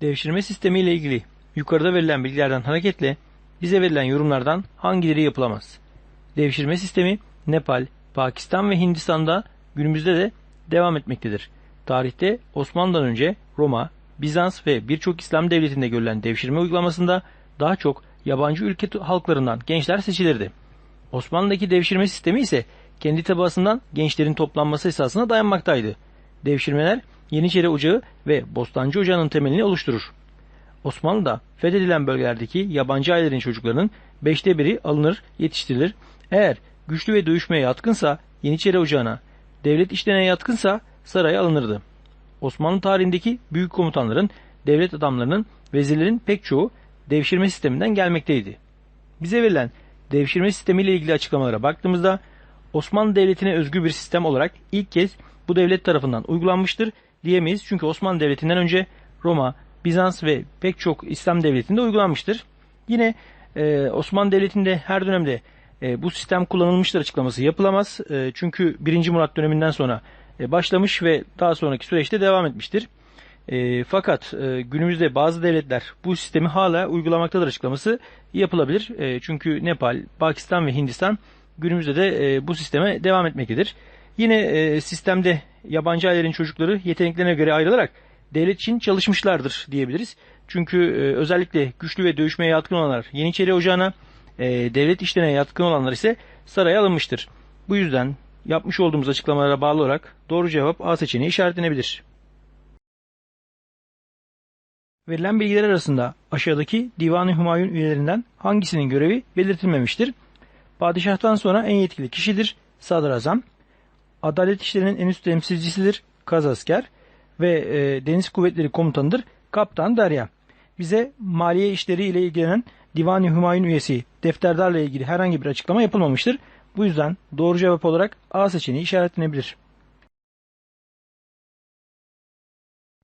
Devşirme sistemi ile ilgili yukarıda verilen bilgilerden hareketle bize verilen yorumlardan hangileri yapılamaz? Devşirme sistemi Nepal, Pakistan ve Hindistan'da günümüzde de devam etmektedir. Tarihte Osmanlı'dan önce Roma, Bizans ve birçok İslam devletinde görülen devşirme uygulamasında daha çok yabancı ülke halklarından gençler seçilirdi. Osmanlı'daki devşirme sistemi ise kendi tebaasından gençlerin toplanması esasına dayanmaktaydı. Devşirmeler Yeniçeri Ocağı ve Bostancı Ocağı'nın temelini oluşturur. Osmanlı'da fethedilen bölgelerdeki yabancı ailelerin çocuklarının beşte biri alınır, yetiştirilir. Eğer güçlü ve dövüşmeye yatkınsa Yeniçeri Ocağı'na, devlet işlerine yatkınsa saraya alınırdı. Osmanlı tarihindeki büyük komutanların, devlet adamlarının, vezirlerin pek çoğu devşirme sisteminden gelmekteydi. Bize verilen devşirme sistemiyle ilgili açıklamalara baktığımızda Osmanlı Devleti'ne özgü bir sistem olarak ilk kez bu devlet tarafından uygulanmıştır diyemeyiz. Çünkü Osmanlı Devleti'nden önce Roma, Bizans ve pek çok İslam devletinde uygulanmıştır. Yine e, Osmanlı Devleti'nde her dönemde e, bu sistem kullanılmıştır açıklaması yapılamaz. E, çünkü 1. Murat döneminden sonra başlamış ve daha sonraki süreçte devam etmiştir. Fakat günümüzde bazı devletler bu sistemi hala uygulamaktadır açıklaması yapılabilir. Çünkü Nepal, Pakistan ve Hindistan günümüzde de bu sisteme devam etmektedir. Yine e, sistemde yabancı ailelerin çocukları yeteneklerine göre ayrılarak devlet için çalışmışlardır diyebiliriz. Çünkü e, özellikle güçlü ve dövüşmeye yatkın olanlar Yeniçeri Ocağı'na, e, devlet işlerine yatkın olanlar ise saraya alınmıştır. Bu yüzden yapmış olduğumuz açıklamalara bağlı olarak doğru cevap A seçeneği işaretlenebilir. Verilen bilgiler arasında aşağıdaki Divan-ı Hümayun üyelerinden hangisinin görevi belirtilmemiştir? Padişahtan sonra en yetkili kişidir Sadrazam. Adalet işlerinin en üst temsilcisidir Kazasker ve e, Deniz Kuvvetleri Komutanıdır Kaptan Derya. Bize maliye işleri ile ilgilenen Divan-ı Hümayun üyesi defterdarla ilgili herhangi bir açıklama yapılmamıştır. Bu yüzden doğru cevap olarak A seçeneği işaretlenebilir.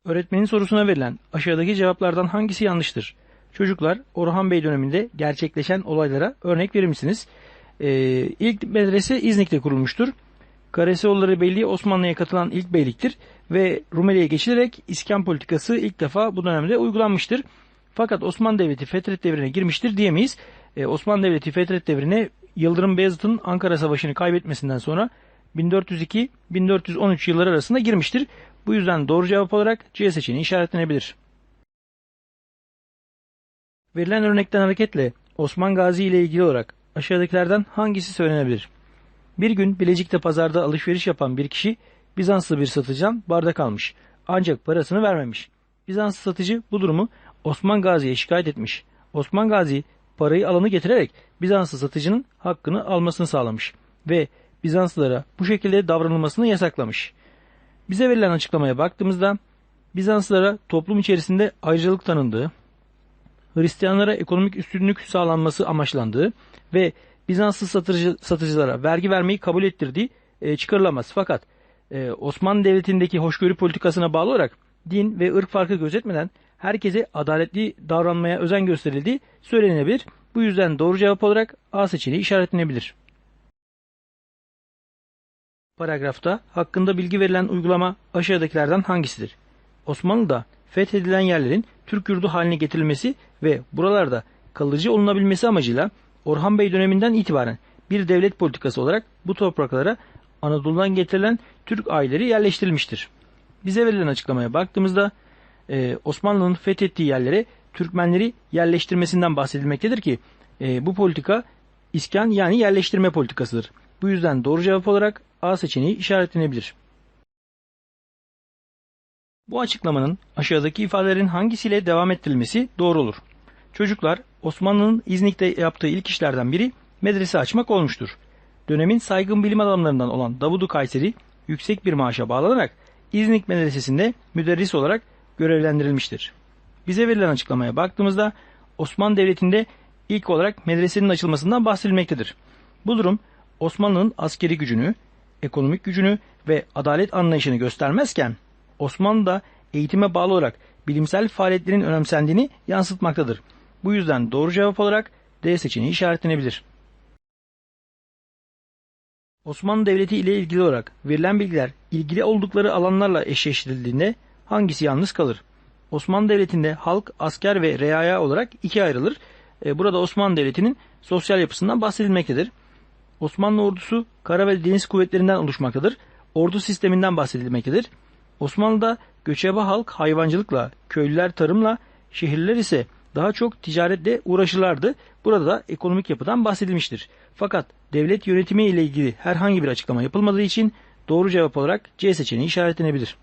Öğretmenin sorusuna verilen aşağıdaki cevaplardan hangisi yanlıştır? Çocuklar Orhan Bey döneminde gerçekleşen olaylara örnek verir misiniz? Ee, ilk medrese İznik'te kurulmuştur. Karaseoğulları Beyliği Osmanlı'ya katılan ilk beyliktir ve Rumeli'ye geçilerek iskan politikası ilk defa bu dönemde uygulanmıştır. Fakat Osmanlı Devleti Fetret devrine girmiştir diyemeyiz. Ee, Osmanlı Devleti Fetret devrine Yıldırım Beyazıt'ın Ankara Savaşı'nı kaybetmesinden sonra 1402-1413 yılları arasında girmiştir. Bu yüzden doğru cevap olarak C seçeneği işaretlenebilir. Verilen örnekten hareketle Osman Gazi ile ilgili olarak aşağıdakilerden hangisi söylenebilir? Bir gün Bilecik'te pazarda alışveriş yapan bir kişi Bizanslı bir satıcıdan bardak almış. Ancak parasını vermemiş. Bizanslı satıcı bu durumu Osman Gazi'ye şikayet etmiş. Osman Gazi parayı alanı getirerek Bizanslı satıcının hakkını almasını sağlamış ve Bizanslılara bu şekilde davranılmasını yasaklamış. Bize verilen açıklamaya baktığımızda Bizanslılara toplum içerisinde ayrıcalık tanındığı, Hristiyanlara ekonomik üstünlük sağlanması amaçlandığı ve Bizanslı satıcı, satıcılara vergi vermeyi kabul ettirdiği e, çıkarılamaz. Fakat e, Osmanlı Devleti'ndeki hoşgörü politikasına bağlı olarak din ve ırk farkı gözetmeden herkese adaletli davranmaya özen gösterildiği söylenebilir. Bu yüzden doğru cevap olarak A seçeneği işaretlenebilir. Paragrafta hakkında bilgi verilen uygulama aşağıdakilerden hangisidir? Osmanlı'da fethedilen yerlerin Türk yurdu haline getirilmesi ve buralarda kalıcı olunabilmesi amacıyla Orhan Bey döneminden itibaren bir devlet politikası olarak bu topraklara Anadolu'dan getirilen Türk aileleri yerleştirilmiştir. Bize verilen açıklamaya baktığımızda e, Osmanlı'nın fethettiği yerlere Türkmenleri yerleştirmesinden bahsedilmektedir ki e, bu politika iskan yani yerleştirme politikasıdır. Bu yüzden doğru cevap olarak A seçeneği işaretlenebilir. Bu açıklamanın aşağıdaki ifadelerin hangisiyle devam ettirilmesi doğru olur. Çocuklar Osmanlı'nın İznik'te yaptığı ilk işlerden biri medrese açmak olmuştur. Dönemin saygın bilim adamlarından olan Davudu Kayseri yüksek bir maaşa bağlanarak İznik Medresesi'nde müderris olarak görevlendirilmiştir. Bize verilen açıklamaya baktığımızda Osmanlı Devleti'nde ilk olarak medresenin açılmasından bahsedilmektedir. Bu durum Osmanlı'nın askeri gücünü, ekonomik gücünü ve adalet anlayışını göstermezken Osmanlı'da eğitime bağlı olarak bilimsel faaliyetlerin önemsendiğini yansıtmaktadır. Bu yüzden doğru cevap olarak D seçeneği işaretlenebilir. Osmanlı Devleti ile ilgili olarak verilen bilgiler ilgili oldukları alanlarla eşleştirildiğinde hangisi yalnız kalır? Osmanlı Devleti'nde halk, asker ve reaya olarak ikiye ayrılır. E, burada Osmanlı Devleti'nin sosyal yapısından bahsedilmektedir. Osmanlı ordusu kara ve deniz kuvvetlerinden oluşmaktadır. Ordu sisteminden bahsedilmektedir. Osmanlı'da göçebe halk hayvancılıkla, köylüler tarımla, şehirler ise daha çok ticaretle uğraşırlardı. Burada da ekonomik yapıdan bahsedilmiştir. Fakat devlet yönetimi ile ilgili herhangi bir açıklama yapılmadığı için doğru cevap olarak C seçeneği işaretlenebilir.